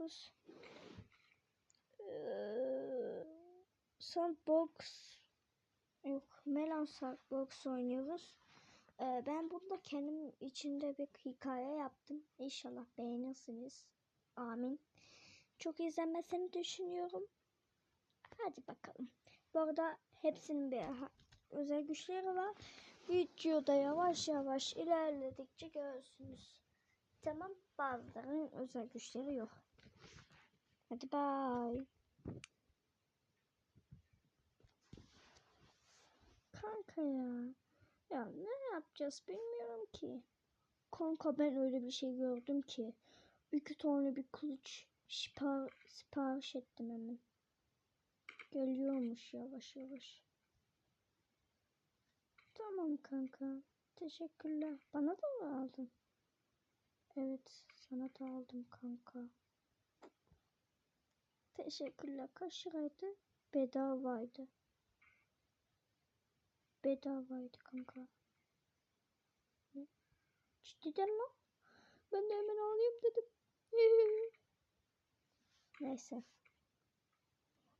oynuyoruz. Ee, Sandbox yok Melon Sandbox oynuyoruz. Ee, ben burada kendim içinde bir hikaye yaptım. İnşallah beğenirsiniz. Amin. Çok izlenmesini düşünüyorum. Hadi bakalım. Bu arada hepsinin bir özel güçleri var. Videoda yavaş yavaş ilerledikçe görürsünüz. Tamam bazılarının özel güçleri yok. Hadi bay. Kanka ya. Ya ne yapacağız bilmiyorum ki. Kanka ben öyle bir şey gördüm ki. İki tane bir kılıç sipar sipariş ettim hemen. Geliyormuş yavaş yavaş. Tamam kanka. Teşekkürler. Bana da mı aldın? Evet, sana da aldım kanka. Teşekkürler. Kaç? Bedavaydı. Bedavaydı kanka. Ne? Cidden lan? Ben de hemen alayım dedim. Neyse.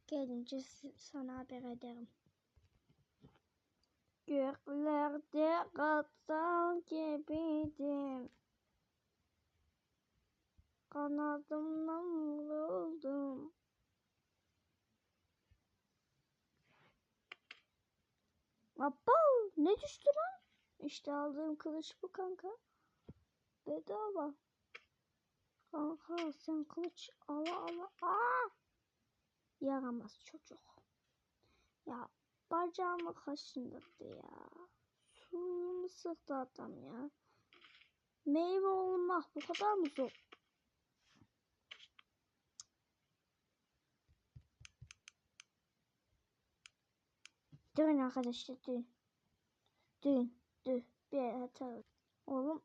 Gelince sana haber ederim. Göklerde kaptan gibiydim. Kanadımdan vuruldum. Abba ne düştü lan? İşte aldığım kılıç bu kanka. Bedava. Kanka sen kılıç ala ala. Aa! Yaramaz çocuk. Ya bacağımı kaşındırdı ya. Suyumu sıktı adam ya. Meyve olmak bu kadar mı zor? Dön arkadaşlar dön. Dön. Dön. Bir atalım. Oğlum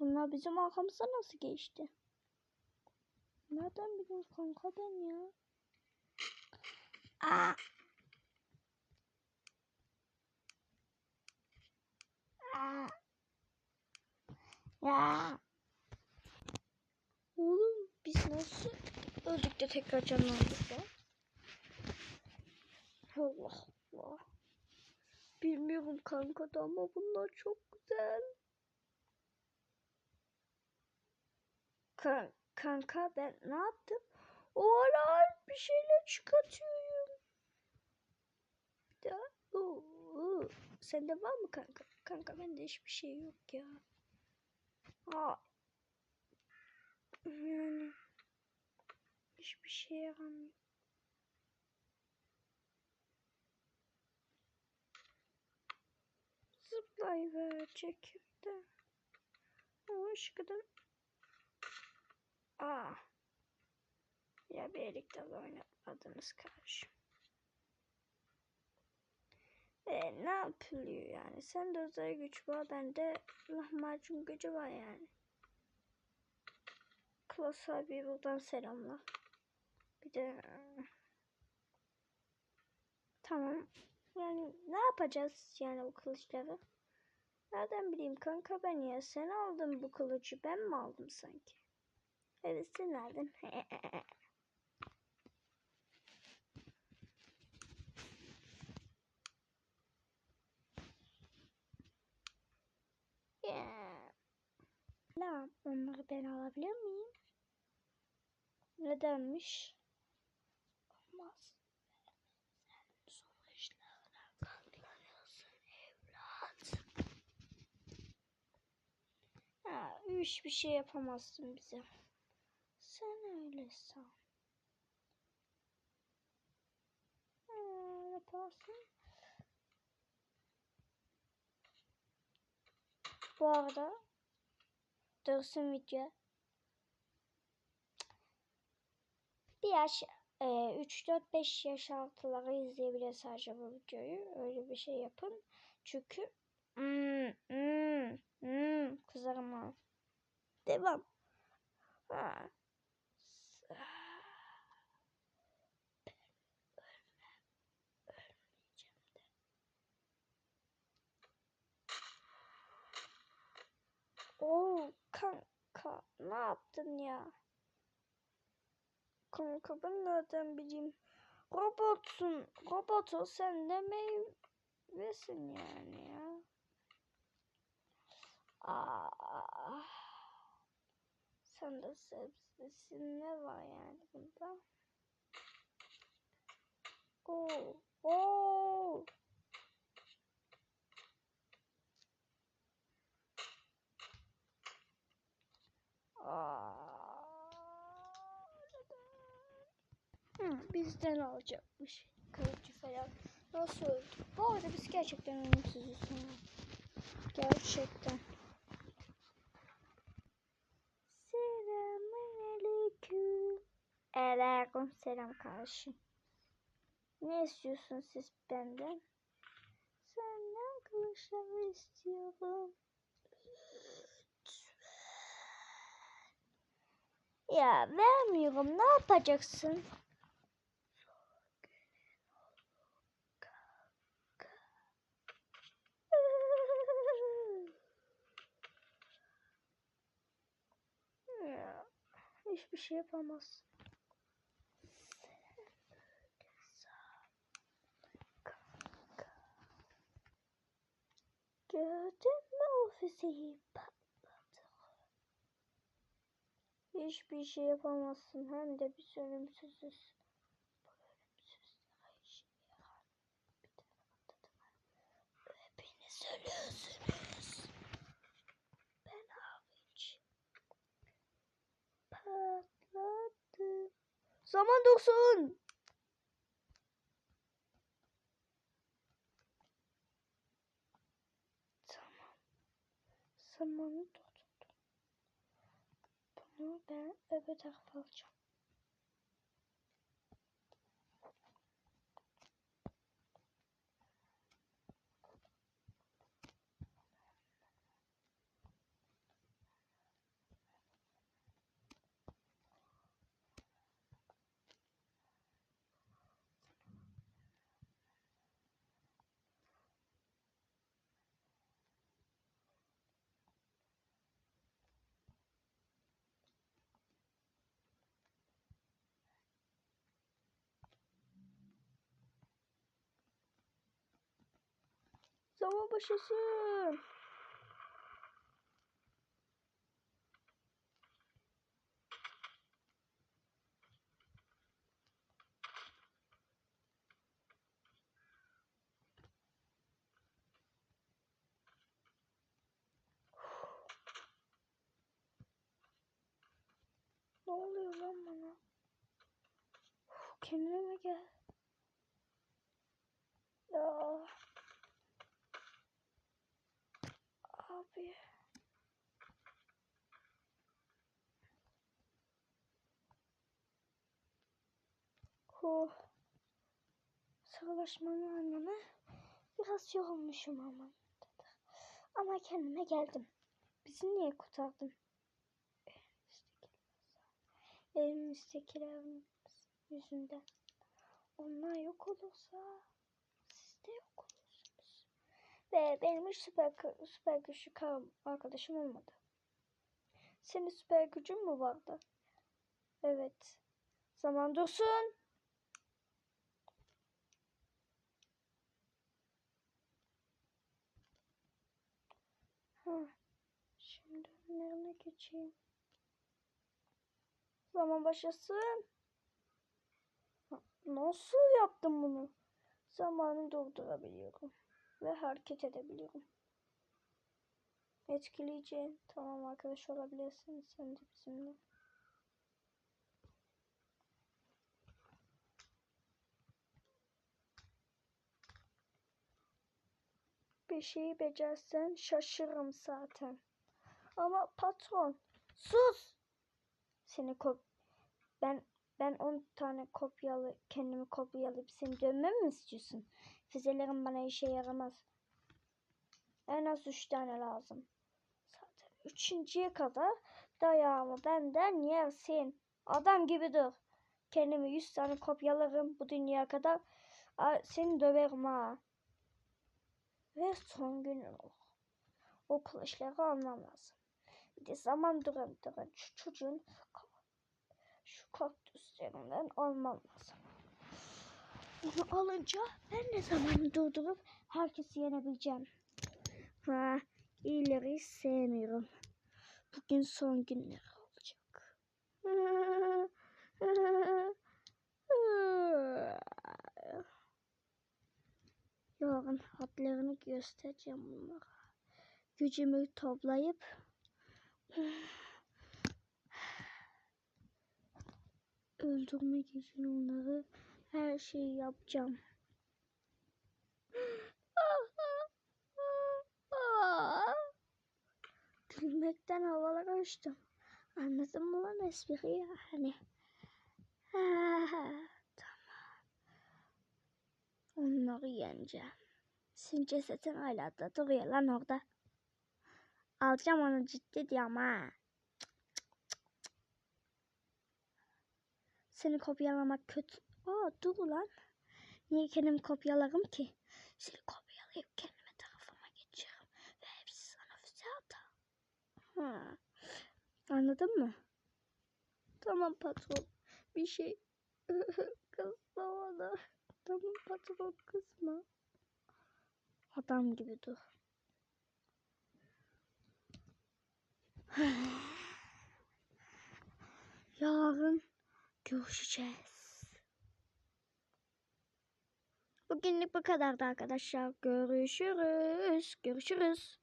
bunlar bizim arkamıza nasıl geçti? Nereden biliyorsun kanka ben ya? Aa. Aa. Ya. Oğlum biz nasıl öldük de tekrar canlandık ya? Allah. Bilmiyorum kanka da ama bunlar çok güzel. Kan kanka ben ne yaptım? O ara bir şeyler çıkartıyorum. Bir daha. Oo, oo. Sende var mı kanka? Kanka bende hiçbir şey yok ya. Aa. Yani hiçbir şey yaramıyor. Zıplayıver çekirde. Hoş kadar. Aa. Ya birlikte oynatmadınız kardeşim. E, ne yapılıyor yani? Sende özel güç var, bende lahmacun gücü var yani. Klas abi buradan selamlar. Bir de tamam. Yani ne yapacağız yani bu kılıçları? Nereden bileyim kanka ben ya sen aldın bu kılıcı ben mi aldım sanki? Evet sen aldın. Ya. La onları ben alabilir miyim? Nedenmiş? Hiçbir şey yapamazsın bize. Sen öyle san. Ha, yaparsın. Bu arada dursun video. Bir yaş e, 3 4 5 yaş altıları izleyebilir sadece bu videoyu. Öyle bir şey yapın. Çünkü hmm, hmm, hmm, kızarım ha. Devam. Ha. Oo kanka ne yaptın ya? kanka ben nereden bileyim. Robotsun. Robot ol sen de meyvesin yani ya. Aa, sen de sebzesin ne var yani bunda? Oo, oo. Hı, bizden alacakmış. Kılıcı falan. Nasıl öldü? Bu arada biz gerçekten ölümsüzüz. Gerçekten. Aleyküm selam kardeşim. Ne istiyorsun siz benden? Senden kılıçları istiyorum. Ya vermiyorum. Ne yapacaksın? Ya, hiçbir şey yapamaz. Gördün mü ofisi patladı. Hiçbir şey yapamazsın. Hem de biz ölümsüzüz. Hepiniz ölüyorsunuz. Ben hariç. Patladı. Zaman dursun. Tamam. Zamanı durdurdum. Bunu ben öbür tarafa alacağım. Zaman başlasın. Ne oluyor lan bana? Kendime gel. Ya. Abi. Huh. Savaşmanın anlamı biraz yorulmuşum ama. Ama kendime geldim. Bizi niye kurtardın? Elimizdekiler yüzünden. Onlar yok olursa siz de yok olursunuz. Ve benim hiç süper, süper güçlü arkadaşım olmadı. Senin süper gücün mü vardı? Evet. Zaman dursun. Şimdi önlerine geçeyim. Zaman başlasın. Nasıl yaptım bunu? Zamanı durdurabiliyorum. Ve hareket edebiliyorum. Etkileyici. Tamam arkadaş olabilirsin. Sen de bizimle. Bir şeyi becersen şaşırırım zaten. Ama patron sus. Seni kop ben ben 10 tane kopyalı kendimi kopyalayıp seni dövmemi mi istiyorsun? Füzelerim bana işe yaramaz. En az 3 tane lazım. Zaten üçüncüye kadar dayağımı benden yersin. Adam gibi dur. Kendimi 100 tane kopyalarım bu dünya kadar. Seni döverim ha. Ve son günün o. O kılıçları almam lazım. Bir de zaman duran duran şu çocuğun şu kaktüs üzerinden olmam lazım. Onu alınca ben de zamanı durdurup herkesi yenebileceğim. Ha, iyileri sevmiyorum. Bugün son günler olacak. Yarın hatlarını göstereceğim bunlara. Gücümü toplayıp öldürmek için onları her şeyi yapacağım. Gülmekten havalara uçtum. Anladın mı lan espriyi? Hani. tamam. Onları yeneceğim. Senin cesetin hala da duruyor lan orada. Alacağım onu ciddi diyorum ha. Seni kopyalamak kötü. Aa dur lan. Niye kendimi kopyalarım ki? Seni kopyalayıp kendime tarafıma geçiyorum. Ve hepsi sana füze atar. Anladın mı? Tamam patron. Bir şey kızma bana. Tamam patron kızma. Adam gibi dur. Yarın görüşeceğiz. Bugünlük bu kadardı arkadaşlar. Görüşürüz. Görüşürüz.